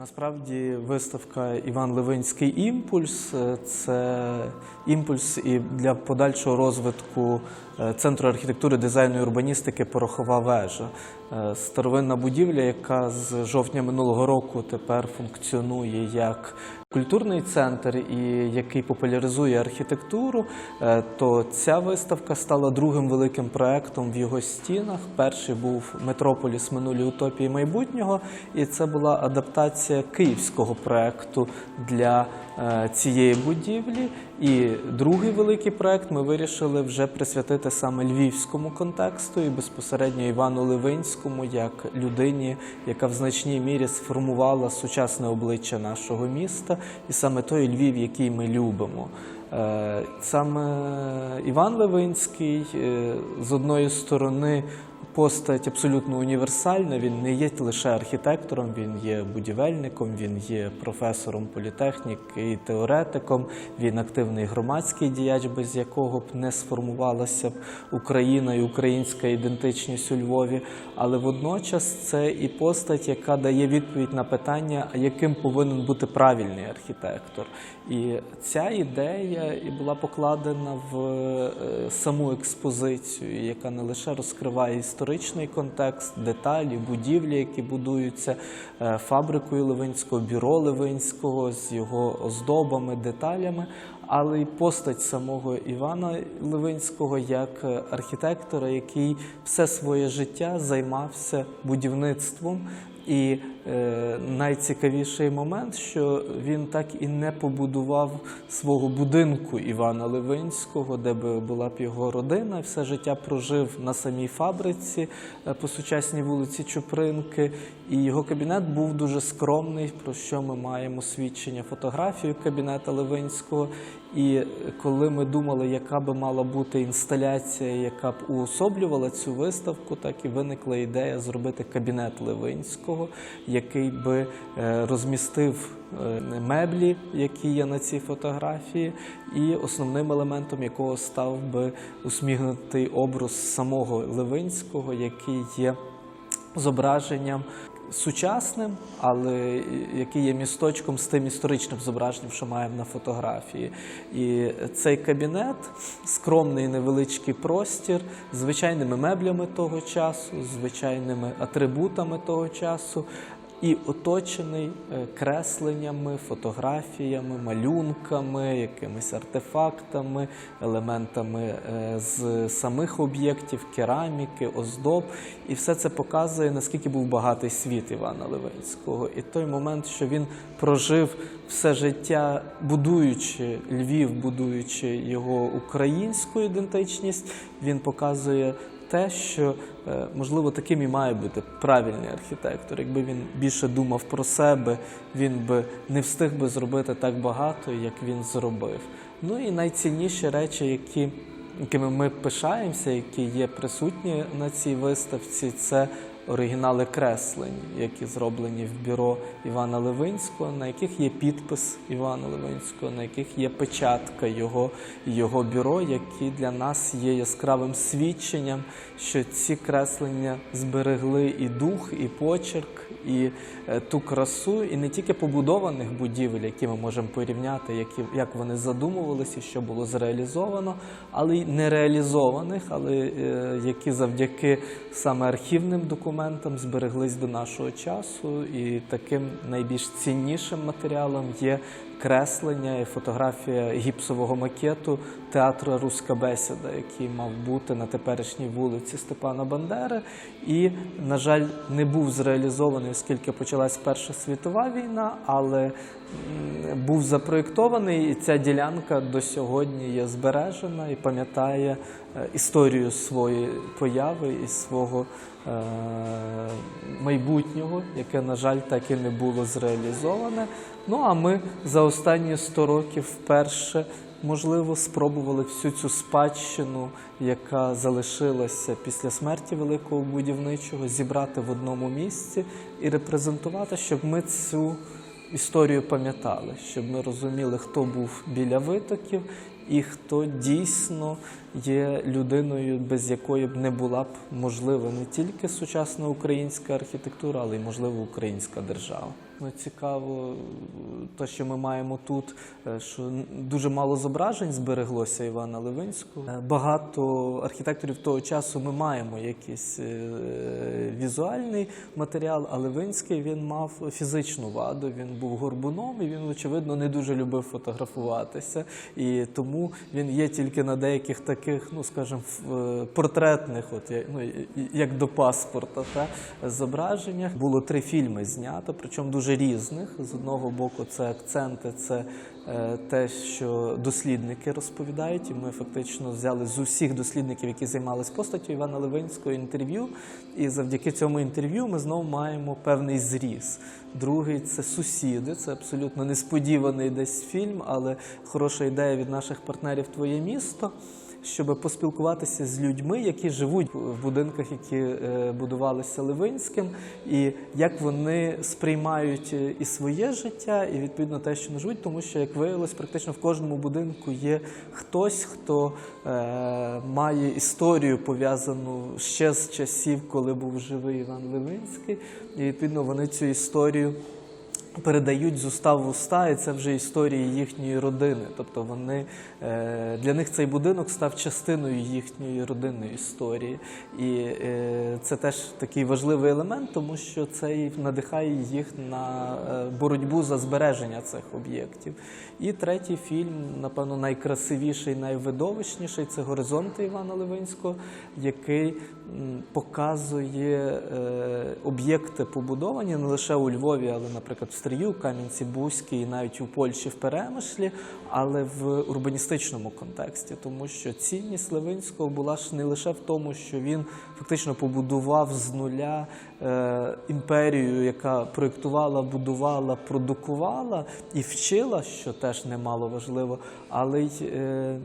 Насправді виставка Іван Левинський імпульс е, це імпульс і для подальшого розвитку е, центру архітектури, дизайну і урбаністики Порохова вежа. Е, Старовинна будівля, яка з жовтня минулого року тепер функціонує як культурний центр і який популяризує архітектуру, е, то ця виставка стала другим великим проектом в його стінах. Перший був Метрополіс минулі утопії майбутнього, і це була адаптація київського проекту для цієї будівлі. І другий великий проект ми вирішили вже присвятити саме львівському контексту і безпосередньо Івану Левинському як людині, яка в значній мірі сформувала сучасне обличчя нашого міста, і саме той Львів, який ми любимо. Е, Саме Іван Левинський е, з одної сторони постать абсолютно універсальна. Він не є лише архітектором, він є будівельником, він є професором політехніки і теоретиком. Він активний громадський діяч, без якого б не сформувалася б Україна і українська ідентичність у Львові. Але водночас це і постать, яка дає відповідь на питання, яким повинен бути правильний архітектор. І ця ідея і була покладена в е, саму експозицію, яка не лише розкриває історичний контекст, деталі, будівлі, які будуються е, фабрикою Левинського, бюро Левинського з його оздобами, деталями, але й постать самого Івана Левинського як е, архітектора, який все своє життя займався будівництвом. І е, найцікавіший момент, що він так і не побудував свого будинку Івана Левинського, де би була б його родина. Все життя прожив на самій фабриці е, по сучасній вулиці Чупринки. І його кабінет був дуже скромний, про що ми маємо свідчення фотографію кабінета Левинського. І коли ми думали, яка би мала бути інсталяція, яка б уособлювала цю виставку, так і виникла ідея зробити кабінет Левинського, який би е, розмістив е, меблі, які є на цій фотографії, і основним елементом якого став би усмігнутий образ самого Левинського, який є зображенням сучасним, але який є місточком з тим історичним зображенням, що маємо на фотографії. І цей кабінет скромний невеличкий простір звичайними меблями того часу, звичайними атрибутами того часу. І оточений е, кресленнями, фотографіями, малюнками, якимись артефактами, елементами е, з самих об'єктів, кераміки, оздоб. І все це показує, наскільки був багатий світ Івана Левинського. І той момент, що він прожив все життя, будуючи Львів, будуючи його українську ідентичність, він показує те, що е, можливо таким і має бути правильний архітектор. Якби він більше думав про себе, він би не встиг би зробити так багато, як він зробив. Ну і найцінніші речі, які якими ми пишаємося, які є присутні на цій виставці, це оригінали креслень, які зроблені в бюро Івана Левинського, на яких є підпис Івана Левинського, на яких є печатка його, його бюро, які для нас є яскравим свідченням, що ці креслення зберегли і дух, і почерк, і е, ту красу, і не тільки побудованих будівель, які ми можемо порівняти, які, як вони задумувалися, що було зреалізовано, але й нереалізованих, але е, які завдяки саме архівним документам збереглись до нашого часу. І таким найбільш ціннішим матеріалом є креслення і фотографія гіпсового макету театру Руська бесіда, який мав бути на теперішній вулиці Степана Бандери. І, на жаль, не був зреалізований, оскільки почалась Перша світова війна, але був запроєктований, і ця ділянка до сьогодні є збережена і пам'ятає е, історію своєї появи і свого е, майбутнього, яке, на жаль, так і не було зреалізоване. Ну а ми за останні 100 років вперше, можливо, спробували всю цю спадщину, яка залишилася після смерті великого будівничого, зібрати в одному місці і репрезентувати, щоб ми цю історію пам'ятали, щоб ми розуміли, хто був біля витоків, і хто дійсно є людиною, без якої б не була б можлива не тільки сучасна українська архітектура, але й можливо українська держава. Ну, цікаво, те, що ми маємо тут, е, що дуже мало зображень збереглося Івана Левинського. Е, Багато архітекторів того часу ми маємо якийсь е, візуальний матеріал, а Левинський він мав фізичну ваду. Він був горбуном і він, очевидно, не дуже любив фотографуватися. І тому він є тільки на деяких таких, ну скажімо, е, портретних, от ну, як до паспорта, та зображеннях. Було три фільми знято, причому дуже різних. З одного боку, це акценти, це е, те, що дослідники розповідають, і ми фактично взяли з усіх дослідників, які займалися постаттю Івана Левинського інтерв'ю. І завдяки цьому інтерв'ю ми знову маємо певний зріз. Другий це сусіди. Це абсолютно несподіваний десь фільм, але хороша ідея від наших партнерів Твоє місто. Щоб поспілкуватися з людьми, які живуть в будинках, які е, будувалися Левинським, і як вони сприймають е, і своє життя, і відповідно те, що не живуть, тому що як виявилось, практично в кожному будинку є хтось, хто е, має історію пов'язану ще з часів, коли був живий Іван Левинський, і відповідно вони цю історію передають з уста в уста, і це вже історії їхньої родини. Тобто вони е, для них цей будинок став частиною їхньої родинної історії. І е, це теж такий важливий елемент, тому що це надихає їх на е, боротьбу за збереження цих об'єктів. І третій фільм, напевно, найкрасивіший, найвидовищніший це Горизонти Івана Левинського, який показує об'єкти побудовані не лише у Львові, але, наприклад, в Стрию, Кам'янці Бузькій, і навіть у Польщі в Перемишлі, але в урбаністичному контексті, тому що цінність Левинського була ж не лише в тому, що він фактично побудував з нуля е, імперію, яка проєктувала, будувала, продукувала і вчила, що теж немало важливо, але й е,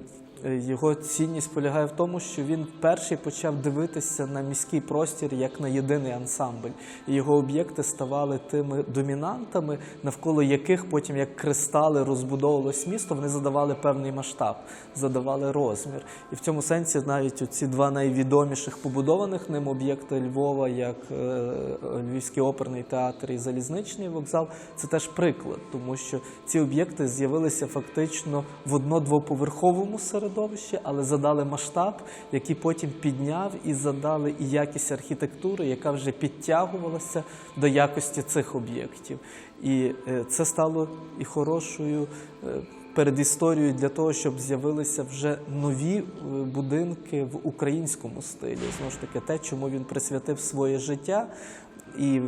його цінність полягає в тому, що він перший почав дивитися на міський простір як на єдиний ансамбль. І його об'єкти ставали тими домінантами, навколо яких потім, як кристали, розбудовувалось місто, вони задавали певний масштаб, задавали розмір. І в цьому сенсі навіть ці два найвідоміших побудованих ним об'єкти Львова, як е, Львівський оперний театр і залізничний вокзал, це теж приклад, тому що ці об'єкти з'явилися фактично в одно-двоповерховому середовищі, але задали масштаб, який потім підняв і задали і якість архітектури, яка вже підтягувалася до якості цих об'єктів. І е, це стало і хорошою. е, Передісторією для того, щоб з'явилися вже нові е, будинки в українському стилі. Знову ж таки, те, чому він присвятив своє життя. І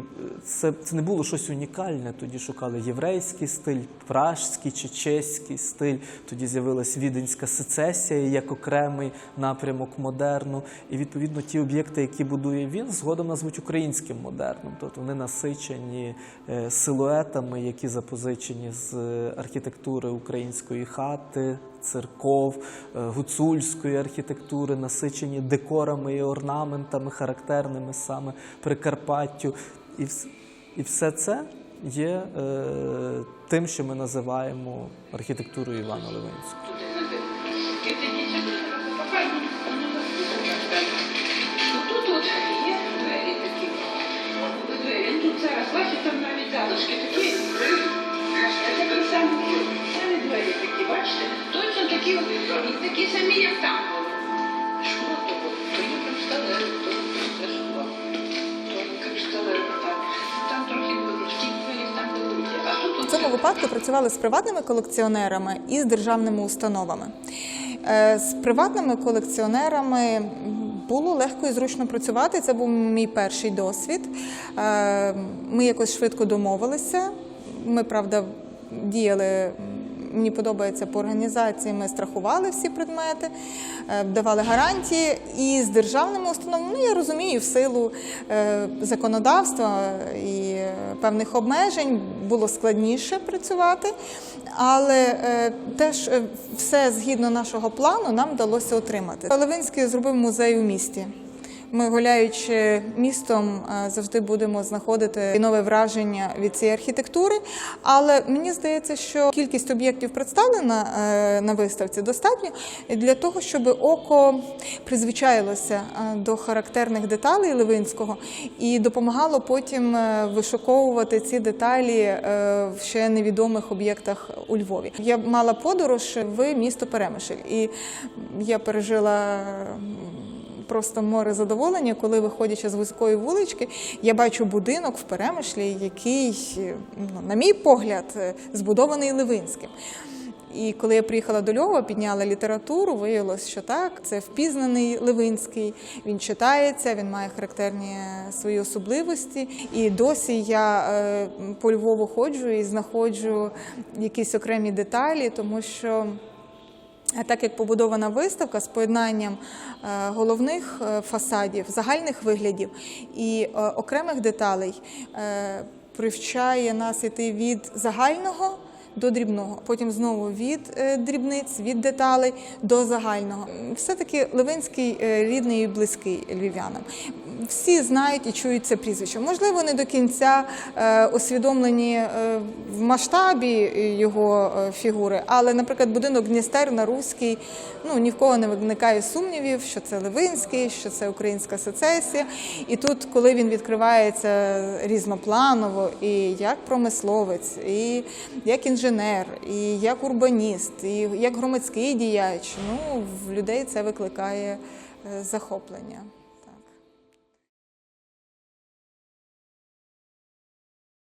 це, це не було щось унікальне. Тоді шукали єврейський стиль, пражський чи чеський стиль. Тоді з'явилась віденська сецесія як окремий напрямок модерну. І відповідно ті об'єкти, які будує він, згодом назвуть українським модерном. Тобто вони насичені е, силуетами, які запозичені з е, архітектури української хати. Церков, е, гуцульської архітектури, насичені декорами і орнаментами, характерними саме Прикарпаттю. І, і все це є е, тим, що ми називаємо архітектурою Івана Левинського. Цьому випадку працювали з приватними колекціонерами і з державними установами. Е, З приватними колекціонерами було легко і зручно працювати. Це був мій перший досвід. Е, Ми якось швидко домовилися. Ми, правда, діяли. Мені подобається по організації. Ми страхували всі предмети, е, давали гарантії. І з державними установами, ну я розумію, в силу е, законодавства і е, певних обмежень було складніше працювати, але теж все згідно нашого плану нам вдалося отримати. Левинський зробив музей у місті. Ми гуляючи містом, е, завжди будемо знаходити нове враження від цієї архітектури. Але мені здається, що кількість об'єктів представлена е, на виставці достатньо для того, щоб око призвичаїлося е, до характерних деталей Левинського і допомагало потім вишуковувати ці деталі в ще невідомих об'єктах у Львові. Я мала подорож в місто Перемишль, і я пережила. Просто море задоволення, коли виходячи з вузької вулички, я бачу будинок в Перемишлі, який, ну, на мій погляд, е, збудований Левинським. І коли я приїхала до Львова, підняла літературу, виявилось, що так, це впізнаний Левинський. Він читається, він має характерні свої особливості. І досі я е, по Львову ходжу і знаходжу якісь окремі деталі, тому що. Так як побудована виставка з поєднанням е, головних е, фасадів, загальних виглядів і е, окремих деталей, привчає нас іти від загального до дрібного, потім знову від дрібниць, від деталей до загального. Все-таки Левинський е, рідний і близький львів'янам. Всі знають і чують це прізвище. Можливо, не до кінця е, усвідомлені е, в масштабі його е, фігури, але, наприклад, будинок Дністер на Руській, ну ні в кого не виникає сумнівів, що це Левинський, що це українська сецесія. І тут, коли він відкривається різнопланово, і як промисловець, і як інженер, і як урбаніст, і як громадський діяч, ну в людей це викликає захоплення.